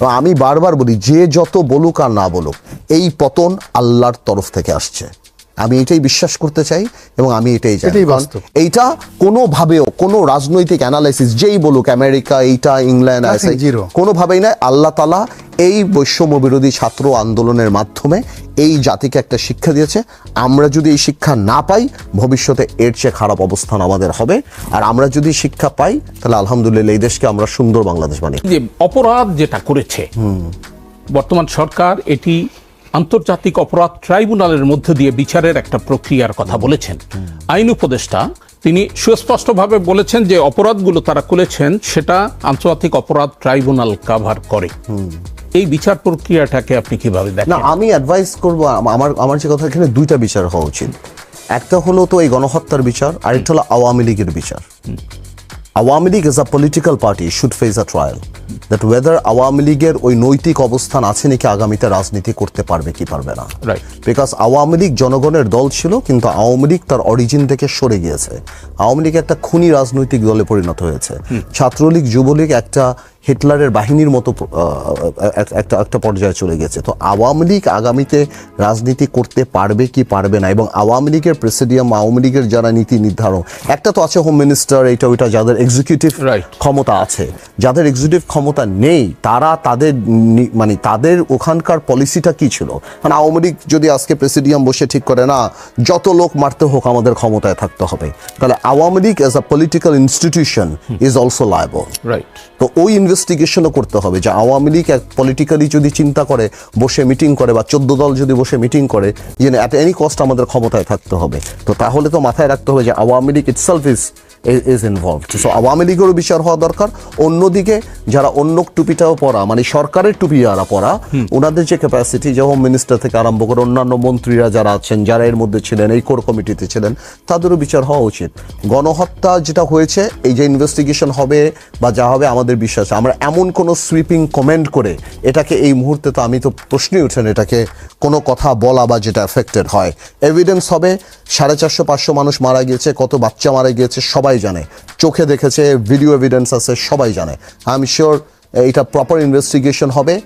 আমি বারবার বলি, যে যত বলুক আর না বলুক, এই পতন আল্লাহর তরফ থেকে আসছে। আমি এটাই বিশ্বাস করতে চাই এবং আমি এটাই চাই। এইটা কোনোভাবেও কোনো রাজনৈতিক অ্যানালাইসিস যেই বলুক আমেরিকা এইটা ইংল্যান্ড আছে. কোনোভাবেই নয় আল্লাহ তালা এই বৈষম্য বিরোধী ছাত্র আন্দোলনের মাধ্যমে এই জাতিকে একটা শিক্ষা দিয়েছে আমরা যদি এই শিক্ষা না পাই ভবিষ্যতে এর চেয়ে খারাপ অবস্থান আমাদের হবে আর আমরা যদি শিক্ষা পাই তাহলে আলহামদুলিল্লাহ এই দেশকে আমরা সুন্দর বাংলাদেশ বানিয়ে যে অপরাধ যেটা করেছে বর্তমান সরকার এটি আন্তর্জাতিক অপরাধ ট্রাইব্যুনালের মধ্য দিয়ে বিচারের একটা প্রক্রিয়ার কথা বলেছেন। আইন উপদেষ্টা তিনি সুস্পষ্টভাবে বলেছেন যে অপরাধগুলো তারা করেছেন সেটা আন্তর্জাতিক অপরাধ ট্রাইব্যুনাল কাভার করে। এই বিচার প্রক্রিয়াটাকে আপনি কীভাবে দেখেন? না আমি অ্যাডভাইস করব আমার আমার যে কথা এখানে দুইটা বিচার হওয়া উচিত। একটা হলো তো এই গণহত্যার বিচার আরেকটা হলো আওয়ামী লীগের বিচার। Awami League as a political party should face a trial that whether Awami লীগের ওই নৈতিক অবস্থান আছে নাকি আগামীতে রাজনীতি করতে পারবে কি পারবে না। Right. বিকজ আওয়ামী লীগ জনগণের দল ছিল কিন্তু আওয়ামী লীগ তার অরিজিন থেকে সরে গিয়েছে। আওয়ামী লীগ একটা খুনি রাজনৈতিক দলে পরিণত হয়েছে। ছাত্রলীগ যুবলীগ একটা হিটলারের বাহিনীর মতো একটা একটা পর্যায়ে চলে গেছে। তো আওয়ামী লীগ আগামীতে রাজনীতি করতে পারবে কি পারবে না? এবং আওয়ামী লীগের প্রেসিডিয়াম আওয়ামী লীগের যারা নীতি নির্ধারণ একটা তো আছে হোম মিনিস্টার এইটা ওইটা যাদের এক্সিকিউটিভ. ক্ষমতা আছে। যাদের এক্সিকিউটিভ ক্ষমতা নেই তারা তাদের মানে তাদের ওখানকার পলিসিটা কি ছিল? মানে আওয়ামী লীগ যদি আজকে প্রেসিডিয়াম বসে ঠিক করে না যত লোক মারতে হোক আমাদের ক্ষমতায় থাকতে হবে। তাহলে Awami League as a political institution is also liable right তো ওই ইনভেস্টিগেশনও করতে হবে যে আওয়ামী লীগ পলিটিক্যালি যদি চিন্তা করে, বসে মিটিং করে বা চোদ্দ দল যদি বসে মিটিং করে যে অ্যাট এনি কস্ট আমাদের ক্ষমতায় থাকতে হবে। তো তাহলে তো মাথায় রাখতে হবে যে Awami League itself is is involve so Awami লীগেরও বিচার হওয়া দরকার। অন্যদিকে, যারা অন্য টুপিটাও পরা মানে সরকারের টুপি যারা পরা, ওনাদের যে ক্যাপাসিটি যে হোম মিনিস্টার থেকে আরম্ভ করে অন্যান্য মন্ত্রীরা যারা আছেন, যারা এর মধ্যে ছিলেন, এই কোর কমিটিতে ছিলেন, তাদেরও বিচার হওয়া উচিত। গণহত্যা যেটা হয়েছে, এই যে ইনভেস্টিগেশন হবে বা যা হবে, আমাদের বিশ্বাস। আমরা এমন কোনো সুইপিং কমেন্ট করে এটাকে এই মুহূর্তে তো আমি তো প্রশ্নই উঠেন এটাকে কোনো কথা বলা বা যেটা এফেক্টেড হয়। এভিডেন্স হবে, সাড়ে চারশো, পাঁচশো মানুষ মারা গিয়েছে, কত বাচ্চা মারা গিয়েছে, সবাই জানে। চোখে দেখেছে ভিডিও এভিডেন্স আছে, সবাই জানে। আই এম শিওর এটা প্রপার ইনভেস্টিগেশন হবে।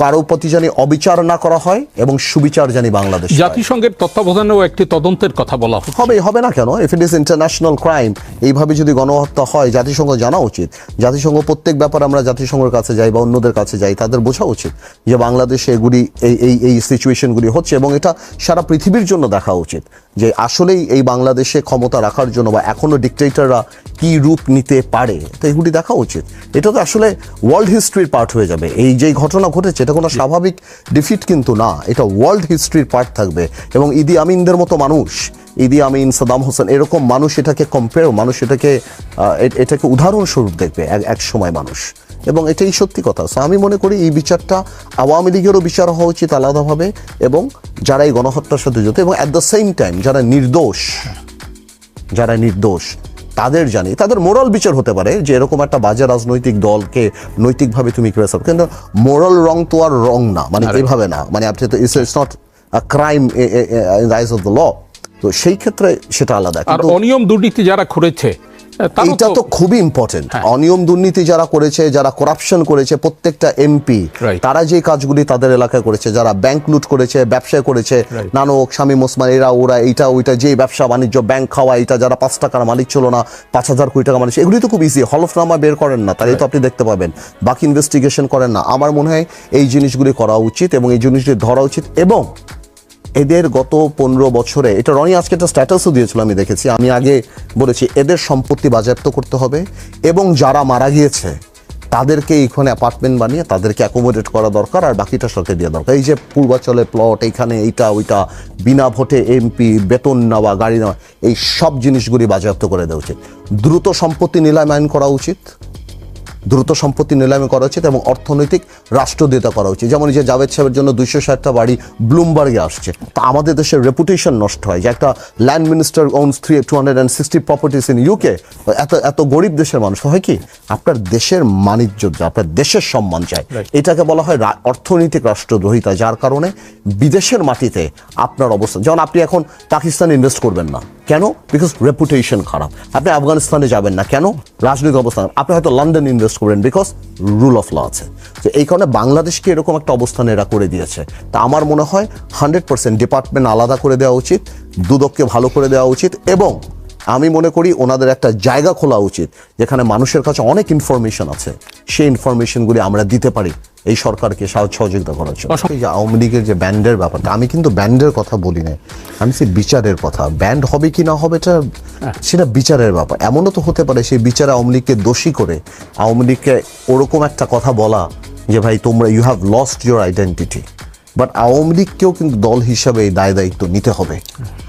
কারও প্রতি জানি অবিচার না করা হয় এবং সুবিচার জানি বাংলাদেশ জাতিসংঘের তত্ত্বাবধানেও একটি তদন্তের কথা বলা হচ্ছে। হবে হবে না কেন? If it is international crime এইভাবে যদি গণহত্যা হয় জাতিসংঘ জানা উচিত। জাতিসংঘ প্রত্যেক ব্যাপারে আমরা জাতিসংঘের কাছে যাই বা অন্যদের কাছে যাই তাদের বোঝা উচিত যে বাংলাদেশে এগুলি এই এই এই সিচুয়েশনগুলি হচ্ছে এবং এটা সারা পৃথিবীর জন্য দেখা উচিত। যে আসলেই এই বাংলাদেশে ক্ষমতা রাখার জন্য বা এখনও ডিকটেটররা কি রূপ নিতে পারে? তো এগুলি দেখা উচিত। এটা তো আসলে ওয়ার্ল্ড হিস্ট্রির পার্ট হয়ে যাবে। এই যে ঘটনা ঘটেছে, এটা কোনো স্বাভাবিক ডিফিট কিন্তু না। এটা ওয়ার্ল্ড হিস্ট্রির পার্ট থাকবে। এবং ইদি আমিনদের মতো মানুষ, ইদি আমিন, সাদাম হোসেন, এরকম মানুষ এটাকে কম্পেয়ার মানুষ এটাকে এটাকে উদাহরণস্বরূপ দেখবে এক- সময় মানুষ। এবং এটাই সত্যি কথা। So, আমি মনে করি এই বিচারটা আওয়ামী লীগেরও বিচার হওয়া উচিত আলাদাভাবে। এবং যারা এই গণহত্যার সাথে জড়িত এবং অ্যাট দ্য সেম টাইম যারা নির্দোষ যারা নির্দোষ তাদের জানি তাদের মোরাল বিচার হতে পারে যে এরকম একটা বাজে রাজনৈতিক দলকে নৈতিকভাবে তুমি ক্রেসার কিন্তু মোরাল রং তো আর রং না মানে এইভাবে না মানে আপনি তো it's not a crime in eyes of the law তো সেই ক্ষেত্রে সেটা আলাদা আর অনিয়ম দুর্নীতি যারা করেছে তারা এইটা তো খুবই ইম্পর্টেন্ট অনিয়ম দুর্নীতি যারা করেছে যারা করাপশন করেছে প্রত্যেকটা এমপি তারা যে কাজগুলি তাদের এলাকায় করেছে যারা ব্যাংক লুট করেছে ব্যবসা করেছে. নানক স্বামী মোসমান এরা ওরা এইটা ওইটা যে ব্যবসা বাণিজ্য ব্যাংক খাওয়া এটা যারা পাঁচ টাকার মালিক ছিল না পাঁচ হাজার কোটি টাকা মালিক এগুলি তো খুব ইজি হলফনামা বের করেন না তাহলে তো আপনি দেখতে পাবেন। বাকি ইনভেস্টিগেশন করেন না। আমার মনে হয় এই জিনিসগুলি করা উচিত এবং এই জিনিসগুলি ধরা উচিত এবং এদের গত পনেরো বছরে, এটা রনি আজকে একটা স্ট্যাটাসও দিয়েছিল, আমি দেখেছি। আমি আগে বলেছি, এদের সম্পত্তি বাজেয়াপ্ত করতে হবে এবং যারা মারা গিয়েছে, তাদেরকে এইখানে অ্যাপার্টমেন্ট বানিয়ে তাদেরকে অ্যাকোমোডেট করা দরকার আর বাকিটা সরকার দেওয়া দরকার। এই যে পূর্বাচলে প্লট এইখানে এইটা, ওইটা, বিনা ভোটে এমপি বেতন নেওয়া, গাড়ি নেওয়া, এই সব জিনিসগুলি বাজেয়াপ্ত করে দেওয়া উচিত। দ্রুত সম্পত্তি নিলাম আইন করা উচিত। দ্রুত সম্পত্তি নিলামে করা উচিত এবং অর্থনৈতিক রাষ্ট্রদিতা করা উচিত। যেমন এই যে জাভেদ সাহেবের জন্য দুইশো ষাটটা বাড়ি ব্লুমবার্গে আসছে। তা আমাদের দেশের রেপুটেশন নষ্ট হয়। যে একটা land minister owns three two hundred and sixty properties in UK এত এত গরিব দেশের মানুষ। হয় কি? আপনার দেশের মানিজ্য আপনার দেশের সম্মান চায় এটাকে বলা হয় অর্থনৈতিক রাষ্ট্রদ্রোহিতা যার কারণে বিদেশের মাটিতে আপনার অবস্থান যেমন আপনি এখন পাকিস্তানে ইনভেস্ট করবেন না। কেন? বিকজ রেপুটেশন খারাপ। আপনি আফগানিস্তানে যাবেন না। কেন? রাজনৈতিক অবস্থান আপনি হয়তো লন্ডন ইনভেস্ট করবেন বিকজ রুল অফ ল আছে। তো এই কারণে বাংলাদেশকে এরকম একটা অবস্থানে এরা করে দিয়েছে। তা আমার মনে হয় হান্ড্রেড পার্সেন্ট ডিপার্টমেন্ট আলাদা করে দেওয়া উচিত, দুদককে ভালো করে দেওয়া উচিত এবং আমি মনে করি ওনাদের একটা জায়গা খোলা উচিত, যেখানে মানুষের কাছে অনেক ইনফরমেশন আছে। সেই ইনফরমেশনগুলি আমরা দিতে পারি এই সরকারকে সাহায্য সহযোগিতা করার জন্য। এই যে আওয়ামী লীগের যে ব্যান্ডের ব্যাপারটা আমি কিন্তু ব্যান্ডের কথা বলি না আমি সেই বিচারের কথা। ব্যান্ড হবে কি না হবে এটা সেটা বিচারের ব্যাপার। এমনও তো হতে পারে সেই বিচারে আওয়ামী লীগকে দোষী করে আওয়ামী লীগকে ওরকম একটা কথা বলা যে ভাই তোমরা you have lost your identity but Awami লীগকেও কিন্তু দল হিসাবে এই দায় দায়িত্ব নিতে হবে।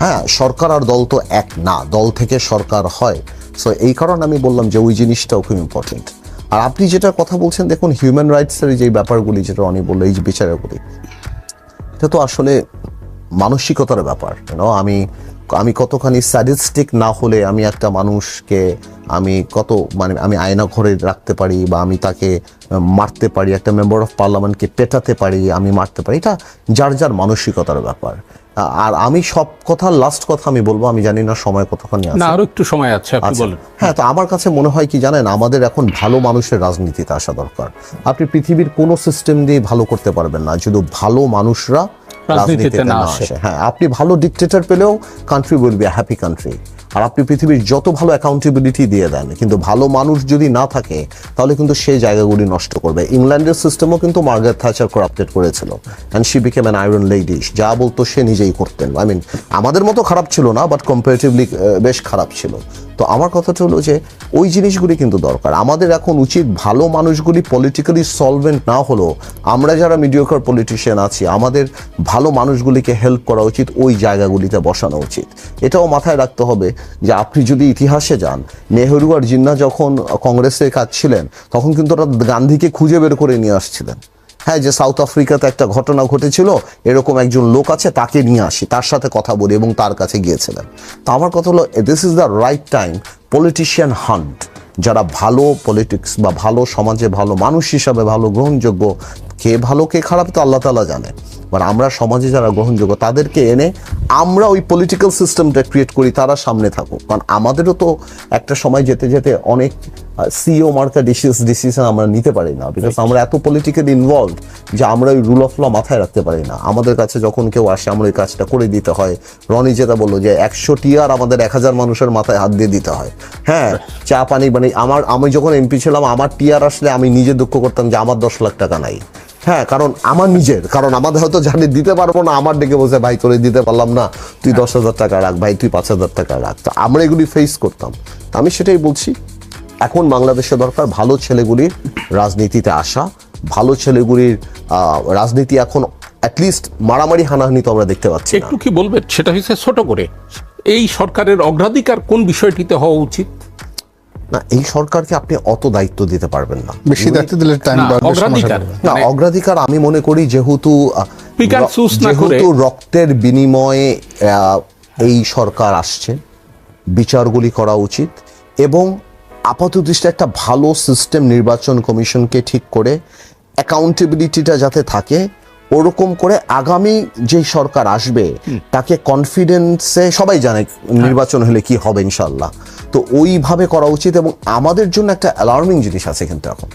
হ্যাঁ সরকার আর দল তো এক না দল থেকে সরকার হয়। সো এই কারণে আমি বললাম যে ওই জিনিসটাও খুব ইম্পর্টেন্ট আর আপনি যেটা কথা বলছেন, দেখুন হিউম্যান রাইটসের যে ব্যাপারগুলি যেটা অনেক বলল, এই যে বিচারগুলি, এটা তো আসলে মানসিকতার ব্যাপার আমি আমি কতখানি স্যাডিস্টিক না হলে আমি একটা মানুষকে আমি কত মানে আমি আয়না ঘরে রাখতে পারি বা আমি তাকে মারতে পারি একটা মেম্বার অফ পার্লামেন্টকে পেটাতে পারি আমি মারতে পারি। এটা যার যার মানসিকতার ব্যাপার। আর আমি সব কথা লাস্ট কথা আমি বলব আমি জানি না সময় কতখানি আছে। না আরও একটু সময় আছে আপনি। বলেন। হ্যাঁ তো আমার কাছে মনে হয় কি জানেন আমাদের এখন ভালো মানুষের রাজনীতিতে আসা দরকার। আপনি পৃথিবীর কোনো সিস্টেম দিয়ে ভালো করতে পারবেন না। যদি ভালো মানুষরা রাজনীতিতে না আসে। হ্যাঁ আপনি ভালো ডিকটেটর পেলেও country will be happy country আর আপনি পৃথিবীর যত ভালো অ্যাকাউন্টেবিলিটি দিয়ে দেন কিন্তু ভালো মানুষ যদি না থাকে তাহলে কিন্তু সেই জায়গাগুলি নষ্ট করবে। ইংল্যান্ডের সিস্টেমও কিন্তু মার্গারেট থ্যাচার করাপ্টেড করেছিল। And she became an iron lady যা বলতো সে নিজেই করতেন। আই মিন আমাদের মতো খারাপ ছিল না বাট কম্পারেটিভলি বেশ খারাপ ছিল। তো আমার কথাটা হলো যে ওই জিনিসগুলি কিন্তু দরকার। আমাদের এখন উচিত ভালো মানুষগুলি পলিটিক্যালি সলভেন্ট না হলেও আমরা যারা মিডিওকার পলিটিশিয়ান আছি, আমাদের ভালো মানুষগুলিকে হেল্প করা উচিত, ওই জায়গাগুলিতে বসানো উচিত। এটাও মাথায় রাখতে হবে যে আপনি যদি ইতিহাসে যান, নেহরু আর জিন্না যখন কংগ্রেসের কাজ ছিলেন, তখন কিন্তু ওরা গান্ধীকে খুঁজে বের করে নিয়ে আসছিলেন। হ্যাঁ যে সাউথ আফ্রিকাতে একটা ঘটনা ঘটেছিল, এরকম একজন লোক আছে, তাকে নিয়ে আসি, তার সাথে কথা বলি এবং তার কাছে গিয়েছিলেন তো আমার কথা হলো this is the right time politician hunt যারা ভালো পলিটিক্স বা ভালো সমাজে ভালো মানুষ হিসাবে ভালো গ্রহণযোগ্য, কে ভালো, কে খারাপ, তো আল্লাহ তালা জানে। মানে আমরা সমাজে যারা গ্রহণযোগ্য, তাদেরকে এনে আমরা ওই পলিটিক্যাল সিস্টেমটা ক্রিয়েট করি, তারা সামনে থাকুক। কারণ আমাদেরও তো একটা সময় যেতে যেতে অনেক সিও মার্কা ডিসিস ডিসিশন আমরা নিতে পারি না বিকজ আমরা এত পলিটিক্যালি ইনভলভ যে আমরা ওই রুল অফ ল মাথায় রাখতে পারি না। আমাদের কাছে যখন কেউ আসে আমরা ওই কাজটা করে দিতে হয়। রনি যেটা বলল যে একশো টিয়ার আমাদের এক হাজার মানুষের মাথায় হাত দিয়ে দিতে হয়। হ্যাঁ চা পানি মানে আমার আমি যখন এমপি ছিলাম আমার টিয়ার আসলে আমি নিজে দুঃখ করতাম যে আমার দশ লাখ টাকা নাই। হ্যাঁ কারণ আমার নিজের কারণ আমাদের হয়তো জানি দিতে পারব না আমার ডেকে বসে ভাই তোরে দিতে পারলাম না তুই দশ হাজার টাকা রাখ ভাই তুই পাঁচ হাজার টাকা রাখ। তো আমরা এগুলি ফেস করতাম। আমি সেটাই বলছি। এখন বাংলাদেশে দরকার ভালো ছেলেগুলির রাজনীতিতে আসা ভালো ছেলেগুলির আহ, রাজনীতি এখন অ্যাটলিস্ট মারামারি হানাহানি তো আমরা দেখতে পাচ্ছি একটু কি বলবেন? সেটা হচ্ছে ছোট করে। এই সরকারের অগ্রাধিকার কোন বিষয়টিতে হওয়া উচিত? না এই সরকারকে আপনি অত দায়িত্ব দিতে পারবেন না। বেশি দায়িত্ব দিলে টাইম না, অগ্রাধিকার। না মানে অগ্রাধিকার আমি মনে করি যেহেতু যেহেতু রক্তের বিনিময়ে আহ, এই সরকার আসছে বিচারগুলি করা উচিত এবং আপাত দৃষ্টি একটা ভালো সিস্টেম নির্বাচন কমিশনকে ঠিক করে অ্যাকাউন্টেবিলিটিটা যাতে থাকে ওরকম করে আগামী যে সরকার আসবে তাকে কনফিডেন্সে সবাই জানে নির্বাচন হলে কি হবে ইনশাল্লাহ তো ওইভাবে করা উচিত এবং আমাদের জন্য একটা অ্যালার্মিং জিনিস আছে কিন্তু এখন।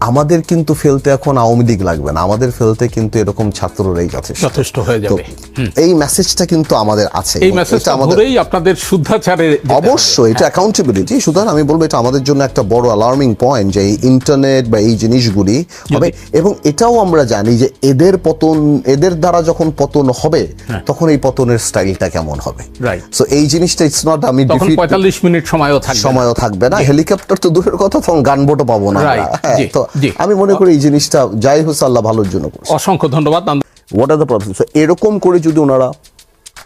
আমাদের কিন্তু ফেলতে এখন আওয়ামী লীগ লাগবে না। আমাদের ফেলতে কিন্তু এরকম ছাত্ররাই যথেষ্ট। যথেষ্ট হয়ে যাবে। এই মেসেজটা কিন্তু আমাদের আছে। এই মেসেজটা এটা আমাদের ধরেই আপনাদের শুদ্ধাচারে অবশ্যই এটা অ্যাকাউন্টেবিলিটি সুতরাং আমি বলব এটা আমাদের জন্য একটা বড় অ্যালার্মিং পয়েন্ট যে এই ইন্টারনেট বা এই জিনিসগুলি হবে। এবং এটাও আমরা জানি যে এদের পতন এদের দ্বারা যখন পতন হবে তখন এই পতনের স্টাইলটা কেমন হবে। Right. সো এই জিনিসটা ইটস নট আমি তখন defeat- পঁয়তাল্লিশ মিনিট সময়ও থাকবে সময়ও থাকবে না। হেলিকপ্টার তো দূরের কথা তখন গানবোটও পাবো না হ্যাঁ, তো। আমি মনে করি এই জিনিসটা যাই হোস আল্লাহ ভালোর জন্য অসংখ্য ধন্যবাদ হোয়াট আর দ্য প্রবলেম এরকম করে যদি ওনারা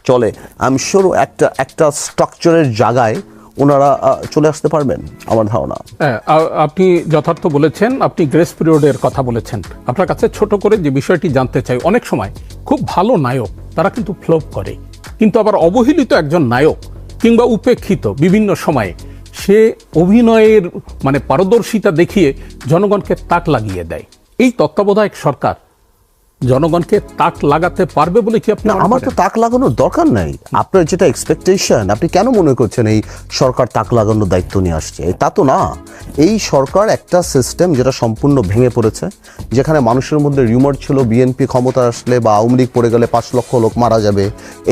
চলে আমি শিওর একটা একটা স্ট্রাকচারের জায়গায় ওনারা চলে আসতে পারবেন আমার ধারণা। হ্যাঁ, আপনি যথার্থ বলেছেন আপনি গ্রেস পিরিয়ডের কথা বলেছেন। আপনার কাছে ছোট করে যে বিষয়টি জানতে চাই অনেক সময় খুব ভালো নায়ক তারা কিন্তু ফ্লোপ করে। কিন্তু আবার অবহেলিত একজন নায়ক কিংবা উপেক্ষিত বিভিন্ন সময়ে সে অভিনয়ের মানে পারদর্শিতা দেখিয়ে জনগণকে তাক লাগিয়ে দেয়। এই তত্ত্বাবধায়ক সরকার জনগণকে তাক লাগাতে পারবে বলে কি আপনি না আমার তো তাক লাগানোর দরকার নাই। আপনার যেটা এক্সপেকটেশন আপনি কেন মনে করছেন এই সরকার তাক লাগানোর দায়িত্ব নিয়ে আসছে? তা তো না। এই সরকার একটা সিস্টেম যেটা সম্পূর্ণ ভেঙে পড়েছে যেখানে মানুষের মধ্যে রিউমার ছিল বিএনপি ক্ষমতা আসলে বা আওয়ামী লীগ পড়ে গেলে পাঁচ লক্ষ লোক মারা যাবে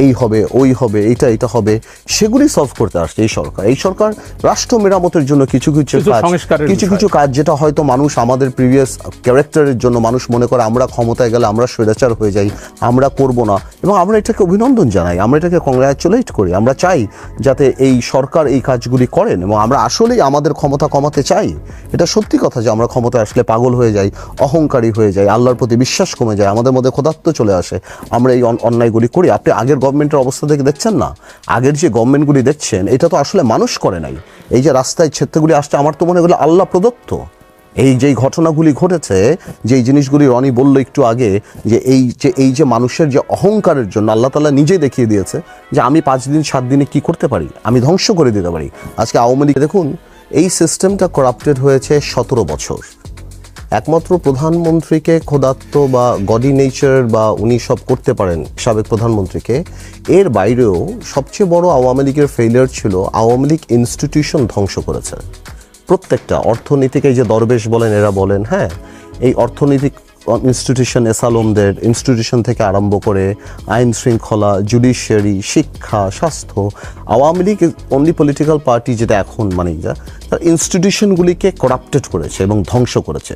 এই হবে ওই হবে এইটা এটা হবে সেগুলি সলভ করতে আসছে এই সরকার। এই সরকার রাষ্ট্র মেরামতের জন্য কিছু কিছু কিছু কাজ কিছু কিছু কাজ যেটা হয়তো মানুষ আমাদের প্রিভিয়াস ক্যারেক্টারের জন্য মানুষ মনে করে আমরা ক্ষমতায় গেলে আমরা স্বৈরাচার হয়ে যাই, আমরা করব না। এবং আমরা এটাকে অভিনন্দন জানাই, আমরা এটাকে কংগ্রাচুলেট করি, আমরা চাই যাতে এই সরকার এই কাজগুলি করেন এবং আমরা আসলেই আমাদের ক্ষমতা কমাতে চাই। এটা সত্যি কথা যে আমরা ক্ষমতা আসলে পাগল হয়ে যাই, অহংকারী হয়ে যাই, আল্লাহর প্রতি বিশ্বাস কমে যায়, আমাদের মধ্যে ক্ষুধাত্ম চলে আসে। আমরা এই অন্যায়গুলি করি। আপনি আগের গভর্নমেন্টের অবস্থা থেকে দেখছেন না? আগের যে গভর্নমেন্টগুলি দেখছেন, এটা তো আসলে মানুষ করে নাই। এই যে রাস্তায় ছেত্রগুলি আসছে, আমার তো মনে হয় আল্লাহ প্রদত্ত। এই যেই ঘটনাগুলি ঘটেছে, যেই জিনিসগুলি রনি বলল একটু আগে, যে এই যে এই যে মানুষের যে অহংকারের জন্য আল্লাহ তালা নিজেই দেখিয়ে দিয়েছে, যে আমি পাঁচ দিন, সাত দিনে কি করতে পারি? আমি ধ্বংস করে দিতে পারি। আজকে আওয়ামী লীগ, দেখুন, এই সিস্টেমটা করাপ্টেড হয়েছে সতেরো বছর। একমাত্র প্রধানমন্ত্রীকে খোদাত্ত বা গডি নেচার বা উনি সব করতে পারেন সাবেক প্রধানমন্ত্রীকে, এর বাইরেও সবচেয়ে বড় আওয়ামী লীগের ফেলিয়ার ছিল আওয়ামী লীগ ইনস্টিটিউশন ধ্বংস করেছে। প্রত্যেকটা অর্থনীতিকে যে দরবেশ বলেন, এরা বলেন হ্যাঁ এই অর্থনৈতিক ইনস্টিটিউশন এসালমদের ইনস্টিটিউশন থেকে আরম্ভ করে আইন শৃঙ্খলা জুডিশিয়ারি শিক্ষা, স্বাস্থ্য, Awami League only political party যেটা এখন মানে যা, তার ইনস্টিটিউশনগুলিকে করাপ্টেড করেছে এবং ধ্বংস করেছে।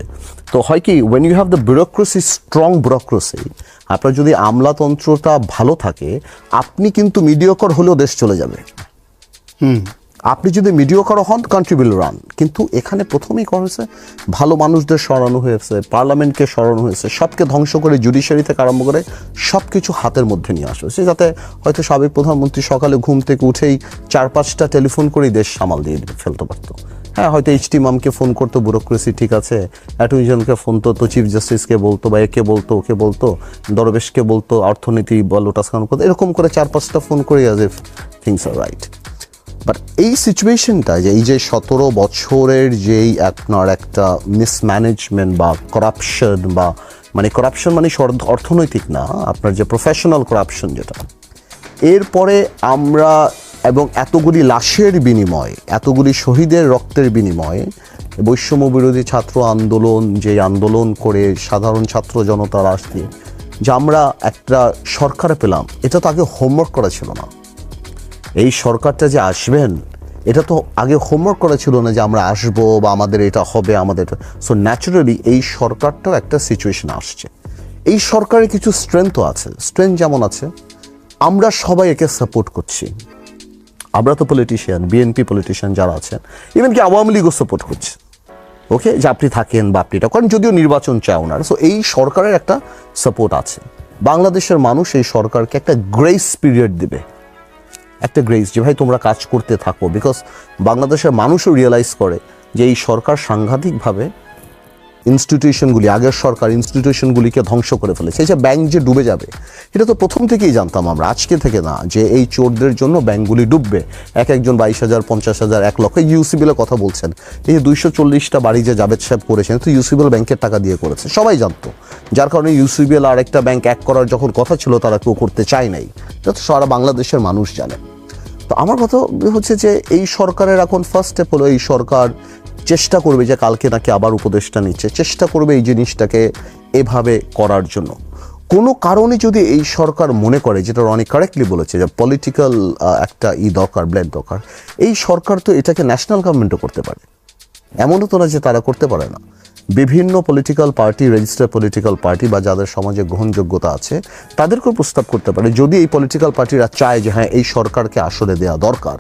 তো হয় কি when you have the bureaucracy strong bureaucracy আপনার যদি আমলাতন্ত্রটা ভালো থাকে, আপনি কিন্তু মিডিয়কর হলেও দেশ চলে যাবে। আপনি যদি মিডিওকার হন কান্ট্রি উইল রান কিন্তু এখানে প্রথমেই করা হয়েছে ভালো মানুষদের সরানো হয়েছে, পার্লামেন্টকে সরানো হয়েছে, সবকে ধ্বংস করে জুডিশিয়ারি থেকে আরম্ভ করে সব কিছু হাতের মধ্যে নিয়ে আসা হয়েছে যাতে হয়তো সাবেক প্রধানমন্ত্রী সকালে ঘুম থেকে উঠেই চার পাঁচটা টেলিফোন করেই দেশ সামাল দিয়ে ফেলতে পারতো। হ্যাঁ হয়তো এইচটি মামকে ফোন করতো ব্যুরোক্রেসি ঠিক আছে অ্যাটর্নি জেনারেলকে ফোন তো চিফ জাস্টিসকে বলতো, বা একে বলতো, ওকে বলতো, দরবেশকে বলতো, অর্থনীতি বা লোটাস করতো, এরকম করে চার পাঁচটা ফোন করে as if things are right but এই সিচুয়েশনটা যে এই যে সতেরো বছরের যেই আপনার একটা মিসম্যানেজমেন্ট বা করাপশন বা মানে করাপশন মানে অর্থনৈতিক না, আপনার যে প্রফেশনাল করাপশন যেটা, এরপরে আমরা এবং এতগুলি লাশের বিনিময়, এতগুলি শহীদের রক্তের বিনিময়ে, বৈষম্য বিরোধী ছাত্র আন্দোলন যে আন্দোলন করে সাধারণ ছাত্র জনতার আসছে যে আমরা একটা সরকার পেলাম, এটা তো আগে হোমওয়ার্ক করা ছিল না। এই সরকারটা যে আসবেন, এটা তো আগে হোমওয়ার্ক করা ছিল না যে আমরা আসব বা আমাদের এটা হবে, আমাদের সো ন্যাচারালি এই সরকারটাও একটা সিচুয়েশন আসছে। এই সরকারের কিছু স্ট্রেংথও আছে। স্ট্রেংথ যেমন আছে, আমরা সবাই একে সাপোর্ট করছি। আমরা তো পলিটিশিয়ান বিএনপি পলিটিশিয়ান যারা আছেন ইভেন কি আওয়ামী লীগও সাপোর্ট করছে। ওকে যে আপনি থাকেন বা আপনি এটা করেন, যদিও নির্বাচন চায় ওনারা সো এই সরকারের একটা সাপোর্ট আছে। বাংলাদেশের মানুষ এই সরকারকে একটা গ্রেস পিরিয়ড দেবে। একটা গ্রেস যে ভাই তোমরা কাজ করতে থাকো বিকজ বাংলাদেশের মানুষও রিয়েলাইজ করে যে এই সরকার সাংঘাতিকভাবে ইনস্টিটিউশনগুলি আগের সরকার ইনস্টিটিউশনগুলিকে ধ্বংস করে ফেলেছে। যে ব্যাংক যে ডুবে যাবে, এটা তো প্রথম থেকেই জানতাম আমরা, আজকে থেকে না, যে এই চোরদের জন্য ব্যাংকগুলি ডুববে। এক একজন বাইশ হাজার, পঞ্চাশ হাজার, এক লক্ষ ইউসিবিলের কথা বলছেন। এই যে দুইশো চল্লিশটা বাড়ি যে জাবেদ সাহেব করেছেন, তো ইউসিবিল ব্যাংকের টাকা দিয়ে করেছে। সবাই জানতো। যার কারণে ইউসিবিএল আর একটা ব্যাংক এক করার যখন কথা ছিল, তারা কেউ করতে চায় নাই। এটা তো সারা বাংলাদেশের মানুষ জানে। তো আমার কথা হচ্ছে যে এই সরকারের এখন ফার্স্ট স্টেপ হলো এই সরকার চেষ্টা করবে যে কালকে নাকি আবার উপদেশটা নিচ্ছে, চেষ্টা করবে এই জিনিসটাকে এভাবে করার জন্য। কোনো কারণে যদি এই সরকার মনে করে, যেটা অনেক কারেক্টলি বলেছে যে পলিটিক্যাল একটা ই দরকার ব্লেড দরকার, এই সরকার তো এটাকে ন্যাশনাল গভর্নমেন্টও করতে পারে। এমনও তো না যে তারা করতে পারে না। বিভিন্ন political party register political party বা যাদের সমাজে গ্রহণযোগ্যতা আছে তাদেরকেও প্রস্তাব করতে পারে। যদি এই পলিটিক্যাল পার্টিরা চায় যে হ্যাঁ এই সরকারকে আসলে দেওয়া দরকার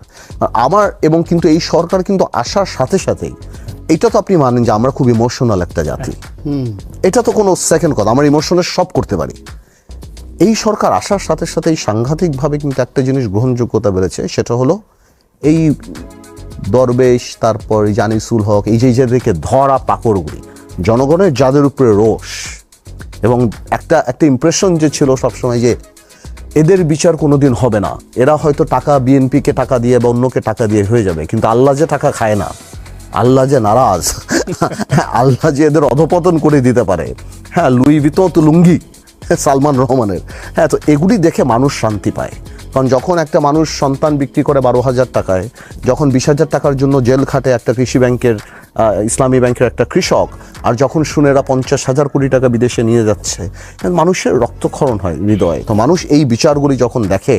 আমার এবং কিন্তু এই সরকার কিন্তু আসার সাথে সাথেই এটা তো আপনি মানেন যে আমরা খুব ইমোশনাল একটা জাতি। এটা তো কোনো সেকেন্ড কথা আমার ইমোশনের সব করতে পারি। এই সরকার আসার সাথে সাথেই সাংঘাতিকভাবে কিন্তু একটা জিনিস গ্রহণযোগ্যতা বেড়েছে সেটা হলো এই দরবেশ তারপর জানিসুল হক এই যে যাদেরকে ধরা পাকড়গুলি জনগণের যাদের উপরে রোষ। এবং একটা একটা ইমপ্রেশন যে ছিল সবসময় যে এদের বিচার কোনো দিন হবে না। এরা হয়তো টাকা বিএনপিকে টাকা দিয়ে বা অন্যকে টাকা দিয়ে হয়ে যাবে, কিন্তু আল্লাহ যে টাকা খায় না, আল্লাহ যে নারাজ, আল্লাহ যে এদের অধপতন করে দিতে পারে। হ্যাঁ লুই ভিতো তো লুঙ্গি, সালমান রহমানের। হ্যাঁ তো এগুলি দেখে মানুষ শান্তি পায়। কারণ যখন একটা মানুষ সন্তান বিক্রি করে বারো হাজার টাকায়, যখন বিশ হাজার টাকার জন্য জেল খাটে একটা কৃষি ব্যাংকের ইসলামী ব্যাংকের একটা কৃষক আর যখন শুনেরা পঞ্চাশ হাজার কোটি টাকা বিদেশে নিয়ে যাচ্ছে মানুষের রক্তক্ষরণ হয় হৃদয়ে। তো মানুষ এই বিচারগুলি যখন দেখে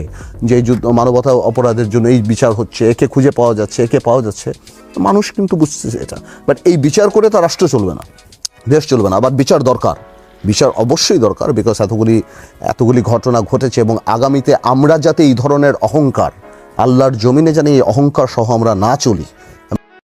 যে যুদ্ধ, মানবতা অপরাধের জন্য এই বিচার হচ্ছে, একে খুঁজে পাওয়া যাচ্ছে, একে পাওয়া যাচ্ছে মানুষ কিন্তু বুঝতেছে এটা। বাট এই বিচার করে তো রাষ্ট্র চলবে না, দেশ চলবে না। আবার বিচার দরকার, বিচার অবশ্যই দরকার বিকজ এতগুলি এতগুলি ঘটনা ঘটেছে এবং আগামীতে আমরা যাতে এই ধরনের অহংকার, আল্লাহর জমিনে জানি এই অহংকার সহ আমরা না চলি